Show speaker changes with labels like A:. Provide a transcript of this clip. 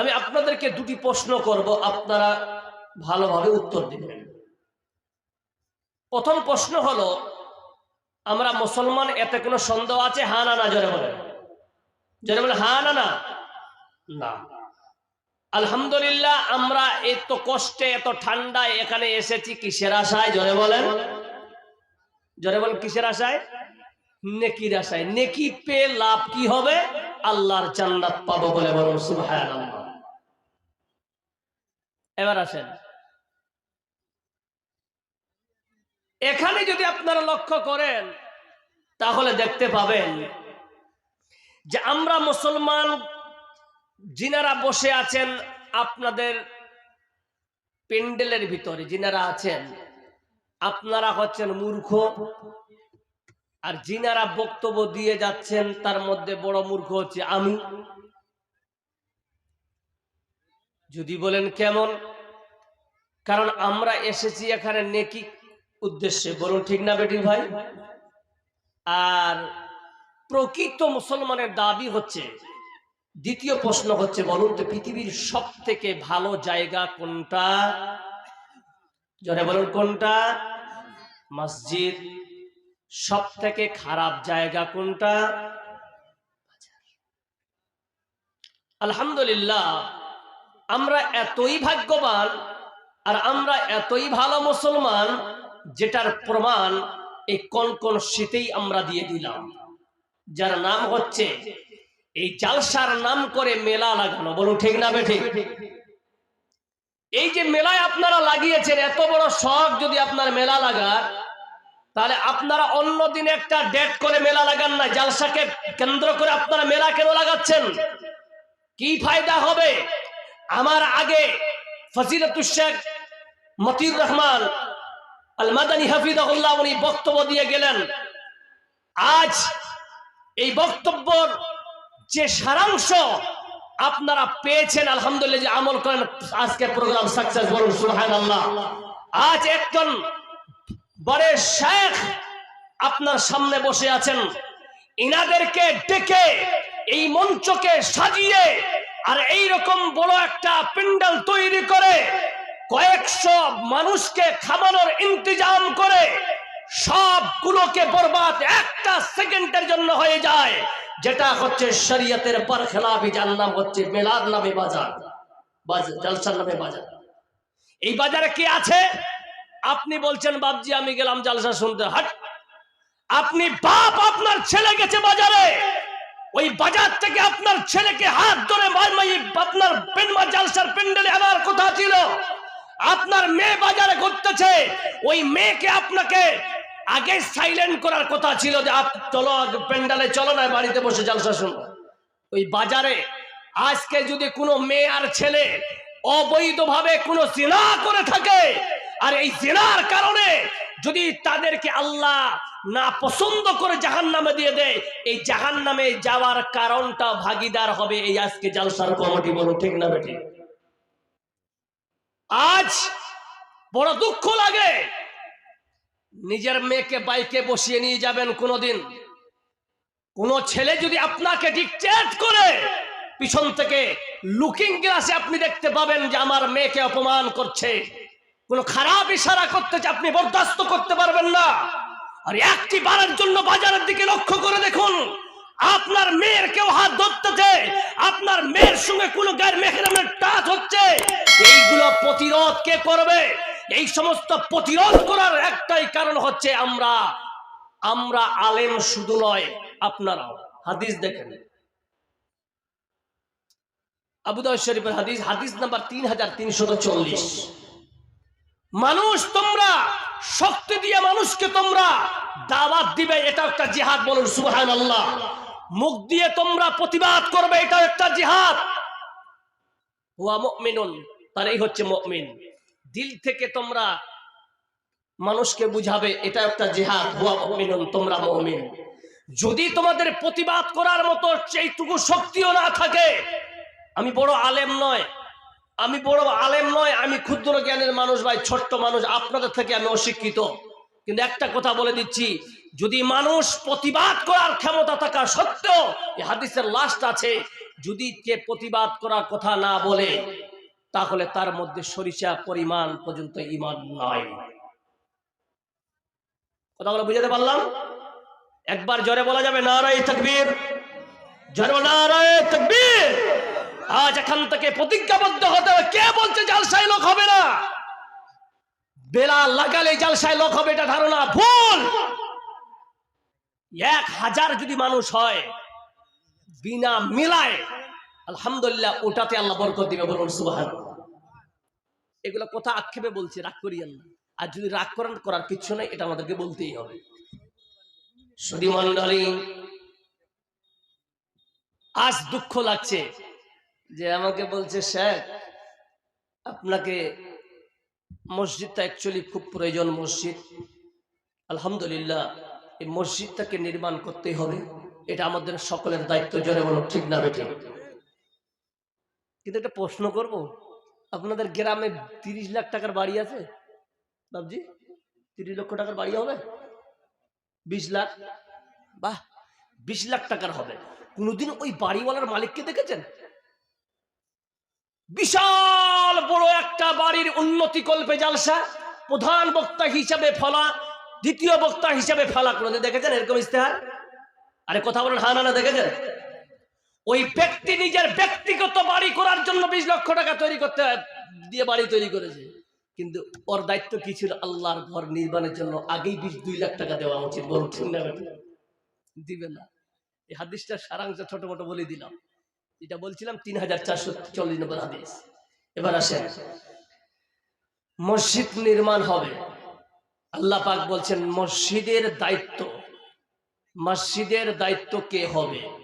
A: আমি আপনাদেরকে দুটি প্রশ্ন করব, আপনারা ভালোভাবে উত্তর দিবেন। প্রথম প্রশ্ন হলো, আমরা মুসলমান, এতে কোনো সন্দেহ আছে? হা না না, জোরে বলেন। জোরে বলে হা না না? না। আলহামদুলিল্লাহ, আমরা এত কষ্টে, এত ঠান্ডায় এখানে এসেছি কিসের আশায়? জোরে বলেন। জোরে বলেন, কিসের আশায়? নেকির আশায়। নেকি পেয়ে লাভ কি হবে? আল্লাহর জান্নাত পাবো বলে বলুন, সুবহানাল্লাহ। এবার আসেন। এখানে যদি আপনারা লক্ষ্য করেন, তাহলে দেখতে পাবেন যে আমরা মুসলমান যিনারা বসে আছেন আপনাদের পেন্ডেলের ভিতরে, যিনারা আছেন, আপনারা হচ্ছেন মূর্খ আর যিনারা বক্তব্য দিয়ে যাচ্ছেন, তার মধ্যে বড় মূর্খ হচ্ছে আমি। যদি বলেন কেমন? কারণ আমরা এসেছি এখানে নেকি উদ্দেশ্যে। বলুন ঠিক না বেটি ভাই? আর প্রকৃত মুসলমানের দাবি হচ্ছে, দ্বিতীয় প্রশ্ন হচ্ছে, বলুন তো পৃথিবীর সব থেকে ভালো জায়গা কোনটা? জনে বলুন কোনটা? মসজিদ। সব থেকে খারাপ জায়গা কোনটা? আলহামদুলিল্লাহ, আমরা এতই ভাগ্যবান আর আমরা এতই ভালো মুসলমান যেটার প্রমাণ এই কোন কোন শীতেই আমরা দিয়ে দিলাম। যার নাম হচ্ছে এই জালসার নাম করে মেলা লাগানো। বলুন, ঠিক না বে ঠিক এই যে মেলায় আপনারা লাগিয়েছেন, এত বড় শখ যদি আপনার মেলা লাগার, তাহলে আপনারা অন্য দিন একটা ডেট করে মেলা লাগান না, জালসাকে কেন্দ্র করে আপনারা মেলা কেন লাগাচ্ছেন? কি ফায়দা হবে? আমার আগে ফজিলতুল শেখ মতিউর রহমান আল মাদানী হাফিজাহুল্লাহ, উনি বক্তব্য দিয়ে গেলেন। আজ এই বক্তব্যর যে সারাংশ আপনারা পেয়েছেন, আলহামদুলিল্লাহ, যে আমল করেন আজকে প্রোগ্রাম সাকসেস বলুন, সুবহানাল্লাহ। আজ একজন বড় শেখ আপনার সামনে বসে আছেন। ইনাদেরকে ডেকে এই মঞ্চকে সাজিয়ে আর এই রকম বড় একটা প্যান্ডেল তৈরি করে কয়েকশো মানুষকে খামানোর ইন্তজাম করে সবগুলোকে বরবাদ একটা সেকেন্ডের জন্য হয়ে যায়, যেটা হচ্ছে শরীয়তের পর খেলাফি যার নাম হচ্ছে মেলার নামে বাজার জলসার নামে বাজার। এই বাজারে কি আছে? আপনি বলছেন বাবজি আমি গেলাম জালসা শুনতে। হাট, আপনি বাপ আপনার ছেলে গেছে বাজারে। ওই বাজার থেকে আপনার ছেলেকে হাত ধরে আপনার পেনমা জালসার প্যান্ডেলে আনার কথা ছিল। আপনার মেয়ে বাজারে ঘুরতেছে। ওই মেয়েকে আপনাকে আগে সাইলেন্ট করার কথা ছিল যে আপ চলো প্যান্ডেলে চলো না, বাড়িতে বসে জালসা শুনো। ওই বাজারে আজকে যদি কোনো মেয়ে আর ছেলে অবৈধভাবে কোনো জিনা করে থাকে, আর এই জিনার কারণে যদি তাদেরকে আল্লাহ না পছন্দ করে জাহান নামে দিয়ে দেয়। এই জাহান নামে যাওয়ার কারণটা ভাগিদার হবে এই আজকে জালসার কমিটি বলো ঠিক না বেটি আজ বড় দুঃখ লাগে। নিজের মেয়েকে বাইকে বসিয়ে নিয়ে যাবেন কোনোদিন। কোন ছেলে যদি আপনাকে ডিকটেট করে, পিছন থেকে লুকিং গ্লাসে আপনি দেখতে পাবেন যে আমার মেয়েকে অপমান করছে। কোনো খারাপ ইশারা করতেছে আপনি বরদাস্ত করতে পারবেন না। আর একটি বারের জন্য বাজারের দিকে লক্ষ্য করে দেখুন। আপনার মেয়ের কেউ হাত ধরতেছে। আপনার মেয়ের সঙ্গে কোনো গায়ের মেহরামের টাচ হচ্ছে। এইগুলো প্রতিরোধ কে করবে? এই সমস্ত প্রতিরোধ করার একটাই কারণ হচ্ছে আমরা। আমরা আলেম শুধু নয়, আপনারাও। হাদিস দেখেন। শরীফের হাদিস হাদিস নাম্বার তিন হাজার তিনশত চল্লিশ। মানুষ তোমরা শক্তি দিয়ে মানুষকে তোমরা দাওয়াত দিবে এটা একটা জিহাদ বলুন সুবহান আল্লাহ মুখ দিয়ে তোমরা প্রতিবাদ করবে এটা একটা জিহাদ। হুয়া মুমিনুন, তারাই হচ্ছে মুমিন। দিল থেকে তোমরা মানুষকে বুঝাবে এটা একটা জিহাদ। হুয়া মুমিনুন, তোমরা মুমিন। যদি তোমাদের প্রতিবাদ করার মতো সেইটুকু শক্তিও না থাকে, আমি বড় আলেম নয় আমি বড় আলেম নয়, আমি ক্ষুদ্র জ্ঞানের মানুষ ভাই, ছোট্ট মানুষ, আপনাদের থেকে আমি অশিক্ষিত। কিন্তু একটা কথা বলে দিচ্ছি, যদি মানুষ প্রতিবাদ করার ক্ষমতা থাকা সত্ত্বেও হাদিসের লাস্ট আছে, যদি কে প্রতিবাদ করার কথা না বলে, তাহলে তার মধ্যে সরিষা পরিমাণ পর্যন্ত ইমান নাই। কথাগুলো বুঝাতে পারলাম? একবার জোরে বলা যাবে, নারায় তকবীর। জোরে নারায় তকবীর। আজ এখান থেকে প্রতিজ্ঞাবদ্ধ হতে হবে। কে বলছে জালসাই লোক হবে না? বেলা লাগালে জালসায় লোক হবে এটা ধারণা ভুল। এক হাজার যদি মানুষ হয়, বিনা মিলায়, আলহামদুলিল্লাহ ওটাতে আল্লাহ বরকত দিবে বলুন সুবাহান এগুলো কথা আক্ষেপে বলছি, রাগ করিয়েন না। আর যদি রাগ করেন, করার কিছু নেই, এটা আমাদেরকে বলতেই হবে। সুদী মন্ডলী আজ দুঃখ লাগছে। যে আমাকে বলছে শেখ আপনাকে মসজিদটা অ্যাকচুয়ালি খুব প্রয়োজন মসজিদ। আলহামদুলিল্লাহ, এই মসজিদটাকে নির্মাণ করতেই হবে। এটা আমাদের সকলের দায়িত্ব, জোরে বলো ঠিক না বেঠিক? কিন্তু একটা প্রশ্ন করব, আপনাদের গ্রামে তিরিশ লাখ টাকার বাড়ি আছে? বাবজি তিরিশ লক্ষ টাকার বাড়ি হবে? বিশ লাখ? বাহ, বিশ লাখ টাকার হবে। কোনোদিন ওই বাড়িওয়ালার মালিককে দেখেছেন? বিশাল বড় একটা বাড়ির উন্নতি কল্পে জালসা, প্রধান বক্তা হিসাবে ফলা, দ্বিতীয় বক্তা হিসাবে ফেলা করে দেখেছেন এরকম ইস্তেহার আরে কথা বলেন হ্যাঁ না দেখেছেন? ওই ব্যক্তি নিজের ব্যক্তিগত বাড়ি করার জন্য বিশ লক্ষ টাকা তৈরি করতে, দিয়ে বাড়ি তৈরি করেছে। কিন্তু ওর দায়িত্ব কি ছিল? আল্লাহর ঘর নির্মাণের জন্য আগেই বিশ, দুই লাখ টাকা দেওয়া উচিত ঠিক না দিবে না। এই হাদিসটা সারাংশ ছোট মোটো বলে দিলাম। এটা বলছিলাম, তিন হাজার চারশো চল্লিশ নম্বর হাদিস। এবার আসেন। মসজিদ নির্মাণ হবে। আল্লাহ পাক বলছেন, মসজিদের দায়িত্ব। মসজিদের দায়িত্ব কে হবে?